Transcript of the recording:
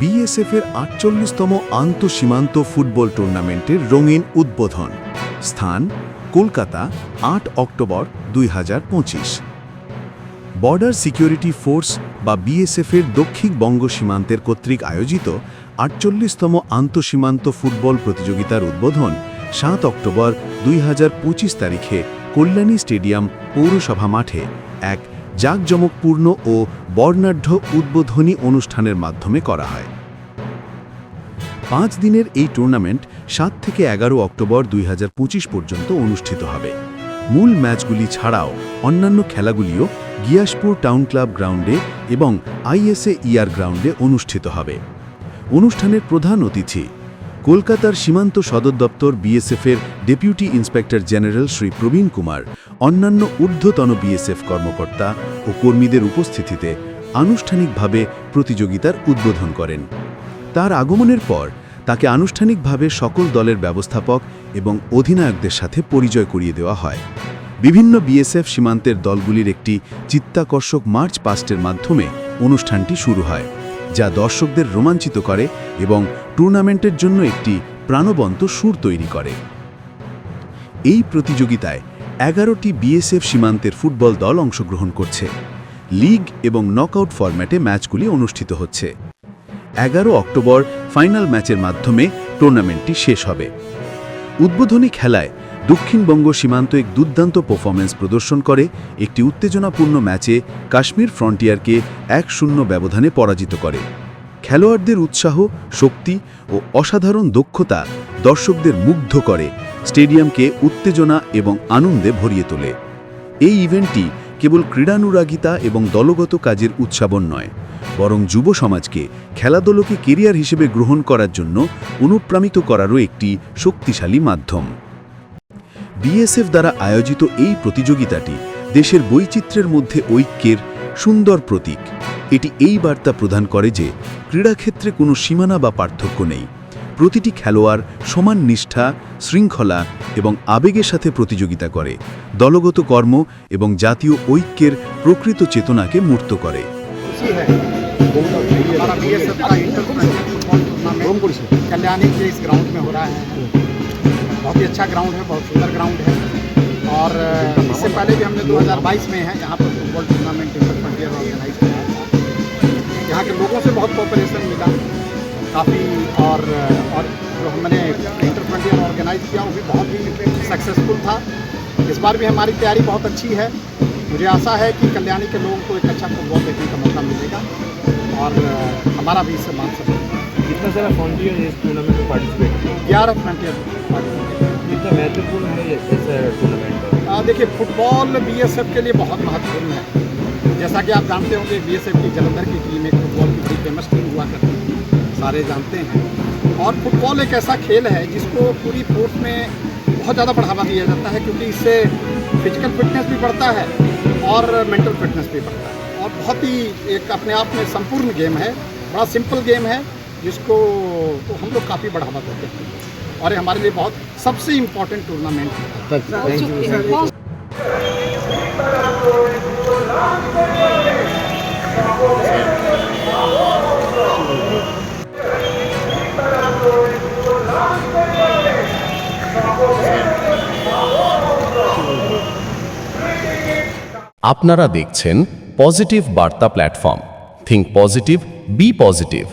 BSF এর আটচল্লিশতম আন্তঃসীমান্ত football টুর্নামেন্টের রঙিন উদ্বোধন। স্থান কলকাতা, আট অক্টোবর দুই হাজার পঁচিশ। বর্ডার সিকিউরিটি ফোর্স বা বিএসএফ এর দক্ষিণ বঙ্গ সীমান্তের কর্তৃক আয়োজিত আটচল্লিশতম আন্তঃসীমান্ত ফুটবল প্রতিযোগিতার উদ্বোধন সাত অক্টোবর দুই হাজার পঁচিশ তারিখে কল্যাণী স্টেডিয়াম পৌরসভা মাঠে এক জাঁকজমকপূর্ণ ও বর্ণাঢ্য উদ্বোধনী অনুষ্ঠানের মাধ্যমে করা হয়। পাঁচ দিনের এই টুর্নামেন্ট সাত থেকে এগারো অক্টোবর দুই হাজার পঁচিশ পর্যন্ত অনুষ্ঠিত হবে। মূল ম্যাচগুলি ছাড়াও অন্যান্য খেলাগুলিও গিয়াসপুর টাউন ক্লাব গ্রাউন্ডে এবং আইএসএ ইয়ার গ্রাউন্ডে অনুষ্ঠিত হবে। অনুষ্ঠানের প্রধান অতিথি কলকাতার সীমান্ত সদর দপ্তর বিএসএফের deputy inspector general Shri Praveen Kumar, অন্যান্য ঊর্ধ্বতন বিএসএফ কর্মকর্তা ও কর্মীদের উপস্থিতিতে আনুষ্ঠানিকভাবে প্রতিযোগিতার উদ্বোধন করেন। তার আগমনের পর তাকে আনুষ্ঠানিকভাবে সকল দলের ব্যবস্থাপক এবং অধিনায়কদের সাথে পরিচয় করিয়ে দেওয়া হয়। বিভিন্ন বিএসএফ সীমান্তের দলগুলির একটি চিত্তাকর্ষক মার্চ পাস্টের মাধ্যমে অনুষ্ঠানটি শুরু হয়। যা দর্শকদের রোমাঞ্চিত করে এবং টুর্নামেন্টের জন্য একটি প্রাণবন্ত সুর তৈরি করে। এই প্রতিযোগিতায় এগারোটি বিএসএফ সীমান্তের ফুটবল দল অংশগ্রহণ করছে। লিগ এবং নকআউট ফরম্যাটে ম্যাচগুলি অনুষ্ঠিত হচ্ছে। এগারো অক্টোবর ফাইনাল ম্যাচের মাধ্যমে টুর্নামেন্টটি শেষ হবে। উদ্বোধনী খেলায় দক্ষিণবঙ্গ সীমান্ত এক দুর্দান্ত পারফরমেন্স প্রদর্শন করে একটি উত্তেজনাপূর্ণ ম্যাচে কাশ্মীর ফ্রন্টিয়ারকে এক শূন্য ব্যবধানে পরাজিত করে। খেলোয়াড়দের উৎসাহ, শক্তি ও অসাধারণ দক্ষতা দর্শকদের মুগ্ধ করে, স্টেডিয়ামকে উত্তেজনা এবং আনন্দে ভরিয়ে তোলে। এই ইভেন্টটি কেবল ক্রীড়ানুরাগিতা এবং দলগত কাজের উৎসাবন নয়, বরং যুব সমাজকে খেলাধুলোকে কেরিয়ার হিসেবে গ্রহণ করার জন্য অনুপ্রাণিত করারও একটি শক্তিশালী মাধ্যম। বিএসএফ দ্বারা আয়োজিত এই প্রতিযোগিতাটি দেশের বৈচিত্র্যের মধ্যে ঐক্যের সুন্দর প্রতীক এটি এই বার্তা প্রদান করে যে ক্রীড়াক্ষেত্রে কোনো সীমানা বা পার্থক্য নেই প্রতিটি খেলোয়াড় সমান নিষ্ঠা শৃঙ্খলা এবং আবেগের সাথে প্রতিযোগিতা করে দলগত কর্ম এবং জাতীয় ঐক্যের প্রকৃত চেতনাকে মূর্ত করে खुशी है हमारा बी एस एफ का इंटरनेशनल फुटबॉल टूर्नामेंट कल्याणी के इस ग्राउंड में हो रहा है बहुत ही अच्छा ग्राउंड है बहुत सुंदर ग्राउंड है। और इससे पहले भी हमने 2022 में है यहाँ पर football tournament inter frontier organise किया था। यहाँ के लोगों से बहुत कॉपरेशन मिला। काफ़ी और और जो हमने इंटर फ्रंटियर ऑर्गेनाइज किया वो भी बहुत ही सक्सेसफुल था। इस बार भी हमारी तैयारी बहुत अच्छी है। मुझे आशा है कि कल्याणी के लोगों को एक अच्छा फुटबॉल देखने का मौका मिलेगा। और हमारा भी इससे मान सकता कितना सारा फ्रंटियर इस टूर्नामेंट में पार्टिसिपेट ग्यारह फ्रंटियर कितना महत्वपूर्ण है ऐसा टूर्नामेंट देखिए फुटबॉल बीएसएफ के लिए बहुत महत्वपूर्ण है। जैसा कि आप जानते होंगे बीएसएफ की जलंधर की टीम एक फुटबॉल की बड़ी फ़ेमस टीम हुआ करती थी। सारे जानते हैं। और फुटबॉल एक ऐसा खेल है जिसको पूरी फोर्स में बहुत ज़्यादा बढ़ावा दिया जाता है क्योंकि इससे फ़िज़िकल फिटनेस भी बढ़ता है और मेंटल फिटनेस भी बढ़ता है। और बहुत ही एक अपने आप में संपूर्ण गेम है। बड़ा सिंपल गेम है, जिसको तो हम लोग काफ़ी बढ़ावा देते हैं। और ये हमारे लिए बहुत सबसे इम्पोर्टेंट टूर्नामेंट है আপনারা দেখছেন পজিটিভ বার্তা platform think positive be positive